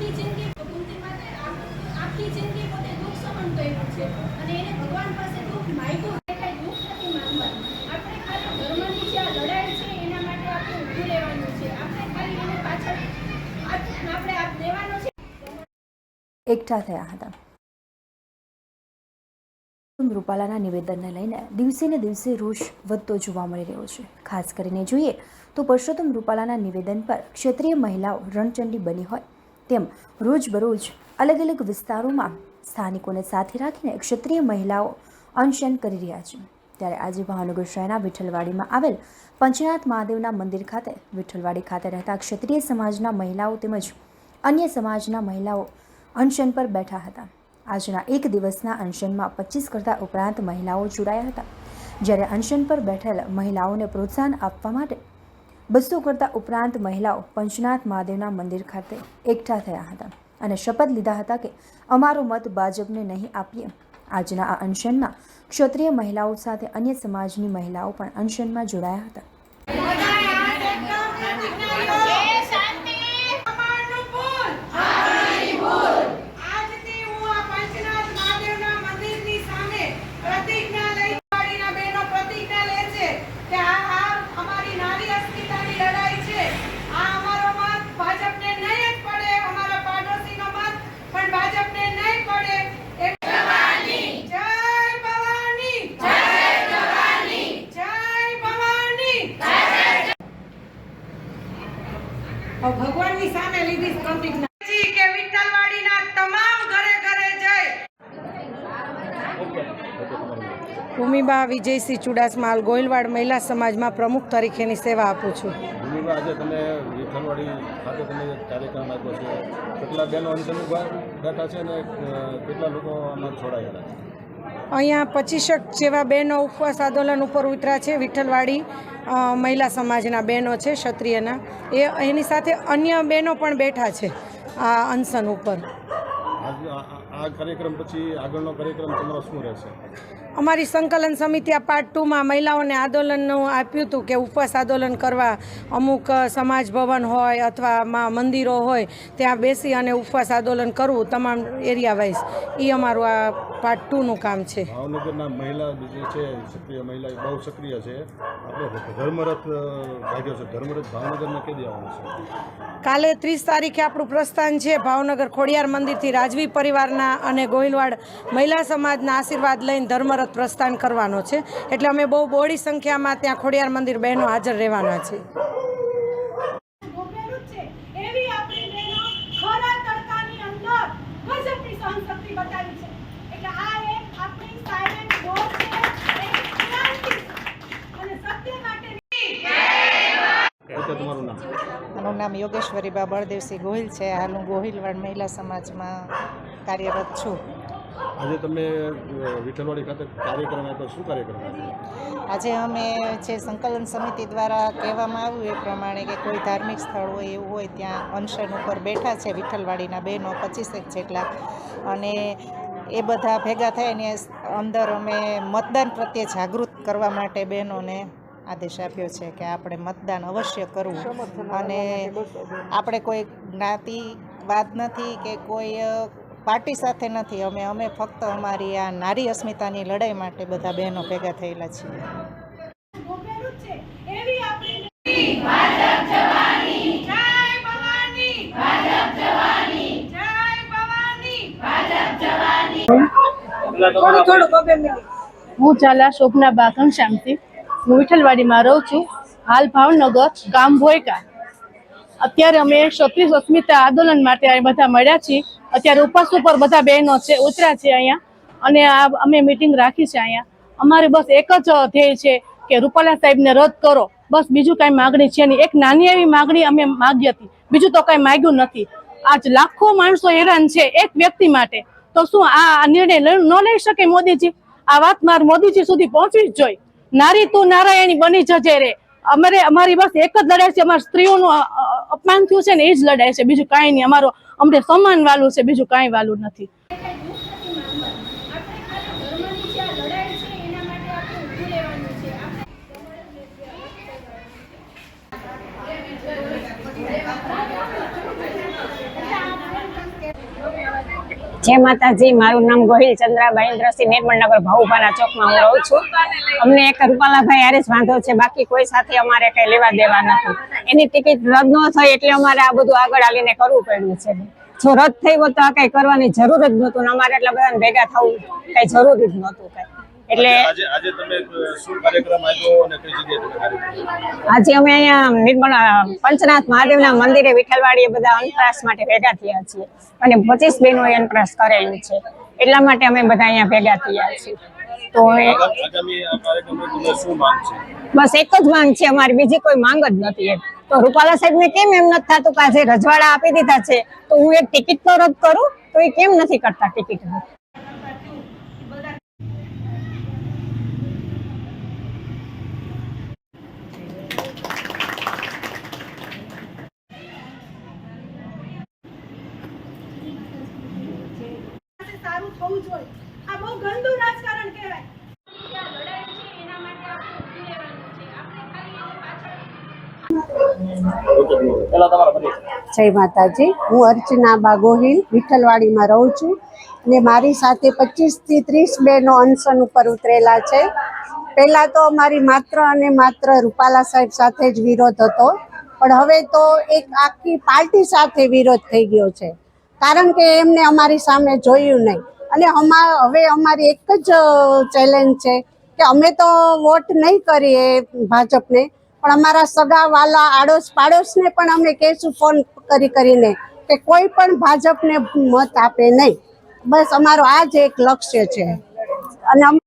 આખી જિંદગી કુંતી માટે આખી જિંદગી પોતે દુઃખ સહન કર્યું છે. અને એને ભગવાન પાસે દુઃખ માંગ્યું એ કાંઈ દુઃખ નથી માંગવાનું. આપણે ખાલી ધર્મની જે આ લડાઈ છે, એના માટે આપણે ઊભું રહેવાનું છે. આપણે ખાલી એને પાછળ આપણે આપ દેવાનો છે. એકઠા થયા હતા. રૂપાલાના નિવેદનને લઈને દિવસે ને દિવસે રોષ વધતો જોવા મળી રહ્યો છે. ખાસ કરીને જોઈએ તો પરસોત્તમ રૂપાલાના નિવેદન પર ક્ષેત્રીય મહિલાઓ રણચંડી બની હોય તેમ રોજબરોજ અલગ અલગ વિસ્તારોમાં સ્થાનિકોને સાથે રાખીને ક્ષત્રિય મહિલાઓ અનશન કરી રહ્યા છે. ત્યારે આજે ભાવનગર શહેરના વિઠ્ઠલવાડીમાં આવેલ પંચનાથ મહાદેવના મંદિર ખાતે વિઠ્ઠલવાડી ખાતે રહેતા ક્ષત્રિય સમાજના મહિલાઓ તેમજ અન્ય સમાજના મહિલાઓ અનશન પર બેઠા હતા. આજના એક દિવસના અનશનમાં પચીસ કરતાં ઉપરાંત મહિલાઓ જોડાયા હતા. જ્યારે અનશન પર બેઠેલ મહિલાઓને પ્રોત્સાહન આપવા માટે બસો કરતાં ઉપરાંત મહિલાઓ પંચનાથ મહાદેવના મંદિર ખાતે એકઠા થયા હતા અને શપથ લીધા હતા કે અમારો મત ભાજપને નહીં આપીએ. આજના આ અનશનમાં ક્ષત્રિય મહિલાઓ સાથે અન્ય સમાજની મહિલાઓ પણ અનશનમાં જોડાયા હતા આજથી હું આ પંચનાથ મહાદેવના મંદિરની સામે પ્રતિજ્ઞા લઈ વાડીના બહેનો પ્રતિજ્ઞા લે છે કે આ આ અમારી નારી અસ્મિતાની લડાઈ છે આ અમારો મત ભાજપને નહીં જ પડે અમારા પાડોશીનો મત પણ ભાજપને નહીં પડે એ ભવાની જય ભવાની જય ભવાની જય ભવાની હવે ભગવાનની સામે લીધી પ્રતિજ્ઞા કે વિઠ્ઠલવાડીના તમામ ઘરે ઘરે જય. ભૂમિબા વિજયસિંહ ચુડાસમાલ ગોયલવાડ મહિલા સમાજમાં પ્રમુખ તરીકેની સેવા આપું છું. ભૂમિકા આજે તમે વિઠ્ઠલવાડી ખાતે તમે કાર્યક્રમ આપ્યો છે. કેટલા બેનો અનશન બેઠા છે અને કેટલા લોકો આમાં જોડાયેલા છે? અહીંયા પચીસક જેવા બહેનો ઉપવાસ આંદોલન ઉપર ઉતર્યા છે. વિઠ્ઠલવાડી મહિલા સમાજના બહેનો છે, ક્ષત્રિયના. એ, એની સાથે અન્ય બહેનો પણ બેઠા છે આ અનશન ઉપર. આ કાર્યક્રમ પછી આગળનો કાર્યક્રમ તમારો શું રહેશે? અમારી સંકલન સમિતિ આ પાર્ટ ટુમાં મહિલાઓને આંદોલનનું આપ્યું હતું કે ઉપવાસ આંદોલન કરવા અમુક સમાજ ભવન હોય અથવા મંદિરો હોય ત્યાં બેસી અને ઉપવાસ આંદોલન કરવું તમામ એરિયા વાઇઝ. એ અમારું આ પાર્ટ ટુનું કામ છે. ભાવનગરના મહિલા જે છે સક્રિય મહિલા બહુ સક્રિય છે. આપણે ધર્મરથ ભાગ્યો છે. ધર્મરથ ભાવનગરમાં કેદી આવવાનો છે? કાલે ત્રીસ તારીખે આપણું પ્રસ્થાન છે ભાવનગર ખોડિયાર મંદિરથી રાજવી પરિવારના અને ગોહિલવાડ મહિલા સમાજના આશીર્વાદ લઈને ધર્મરથ પ્રસ્થાન કરવાનો છે. એટલે અમે બહુ બહોળી સંખ્યામાં ત્યાં ખોડિયાર મંદિર બહેનો હાજર રહેવાના છે. ભોગવેલું જ છે. એવી આપણી બહેનો ખરા તડકાની અંદર ગજબની સહનશક્તિ બતાવી છે. એટલે આ એક આપણી સાયલેન્ટ વોર છે. એક ક્રાંતિ. છે. અને સત્ય માટે પોતે તમારું નામ મારું નામ યોગેશ્વરી બા બળદેવસિંહ ગોહિલ છે. હાલ હું ગોહિલવાડ મહિલા સમાજમાં કાર્યરત છું. આજે તમે અ, વિઠ્ઠલવાડી ખાતે કાર્યક્રમ આપ્યો શું કાર્યક્રમ આજે અમે જે સંકલન સમિતિ દ્વારા કહેવામાં આવ્યું એ પ્રમાણે કે કોઈ ધાર્મિક સ્થળ હોય એવું હોય ત્યાં અનશન ઉપર બેઠા છે વિઠ્ઠલવાડીના બહેનો પચીસેક જેટલા. અને એ બધા ભેગા થઈને અંદર અમે મતદાન પ્રત્યે જાગૃત કરવા માટે બહેનોને આદેશ આપ્યો છે કે આપણે મતદાન અવશ્ય કરવું. અને આપણે કોઈ જ્ઞાતિવાદ નથી કે કોઈ પાર્ટી સાથે નથી. અમે અમે ફક્ત અમારી આ નારી અસ્મિતાની લડાઈ માટે બધા બહેનો ભેગા થયેલા છીએ. હું ચાલા શોભના બાકમ ઘનશ્યામથી હું વિઠ્ઠલવાડીમાં રહું છું. હાલ ભાવનગર, ગામ ભોયકા. અત્યારે અમે ક્ષત્રિય અસ્મિતા આંદોલન માટે અહીં બધા મળ્યા છીએ. અત્યારે ઉપવાસ ઉપર બધા બહેનો છે, ઉતર્યા છે અહીંયા. અને આ અમે મિટિંગ રાખી છે અહીંયા. અમારે બસ એક જ ધ્યેય છે કે રૂપાલા સાહેબને રદ કરો. બસ બીજું કાંઈ માગણી છે નહીં. એક નાની એવી માગણી અમે માગી હતી. બીજું તો કાંઈ માગ્યું નથી. આજ લાખો માણસો હેરાન છે એક વ્યક્તિ માટે. તો શું આ નિર્ણય ન લઈ શકે મોદીજી? આ વાત મારે મોદીજી સુધી પહોંચવી જ જોઈએ નારી તું નારાયણી બની જજે રે. અમારે અમારી બસ એક જ લડાઈ છે. અમારી સ્ત્રીઓનું અપમાન થયું છે ને એ જ લડાઈ છે. બીજું કાંઈ નહીં. અમારો અમને સમાન વાલું છે બીજું કાંઈ વાલું નથી કાંઈ દુઃખ નથી માંગવાનું આપણે ખાલી ધર્મની જે આ લડાઈ છે એના માટે આપણે ઊભું રહેવાનું છે આપણે એટલે આપણે જય માતાજી, મારું નામ ગોહિલ ચંદ્રાબાઈ ઇન્દ્રસિંહ નિર્મળનગર ભાવુભાના ચોકમાં હું રહું છું. અમને એક રૂપાલાભાઈ હારે જ વાંધો છે, બાકી કોઈ સાથે અમારે કઈ લેવા દેવા નથી. એની ટિકિટ રદ ન થઈ એટલે અમારે આ બધું આગળ આવીને કરવું પડ્યું છે. જો રદ થઈ હોત તો આ કઈ કરવાની જરૂર જ નહોતું અમારે એટલા બધા ભેગા થવું કઈ જરૂરી જ નહોતું કઈ. એટલે આજે આજે તમે શું કાર્યક્રમ આપ્યો અને કઈ જગ્યાએ આજે અમે અહીંયા નિર્મળ પંચનાથ મહાદેવના મંદિરે વિઠ્ઠલવાડીએ બધા અનપ્રાસ માટે ભેગા થયા છીએ અને પચીસ બહેનોએ અનપ્રાસ કરેલું છે. એટલા માટે અમે બધા અહીંયા ભેગા થયા છીએ. તો બસ એક જ માંગ છે અમારી બીજી કોઈ માંગ જ નથી એમ. તો રૂપાલા સાહેબને કેમ એમ નથી થતું કે આજે રજવાડા આપી દીધા છે તો હું એક ટિકિટ તો રદ કરું? તો એ કેમ નથી કરતા ટિકિટ સારું થવું જોઈએ. આ બહુ ગંદુ રાજકારણ કહેવાય. જય માતાજી. હું અર્ચના બા ગોહિલ વિઠ્ઠલવાડીમાં રહું છું ને મારી સાથે પચીસથી ત્રીસ બેનો અનશન ઉપર ઉતરેલા છે. પહેલાં તો અમારી માત્ર અને માત્ર રૂપાલા સાહેબ સાથે જ વિરોધ હતો. પણ હવે તો એક આખી પાર્ટી સાથે વિરોધ થઈ ગયો છે. કારણ કે એમને અમારી સામે જોયું નહીં. અને અમા, હવે અમારી એક જ ચેલેન્જ છે કે અમે તો વોટ નહીં કરીએ ભાજપને, પણ અમારા સગા વાલા આડોશ પાડોશને પણ અમે કહેશું ફોન કરી કરીને કે કોઈ પણ ભાજપને મત આપે નહીં. બસ અમારો આ જ એક લક્ષ્ય છે. અને અમે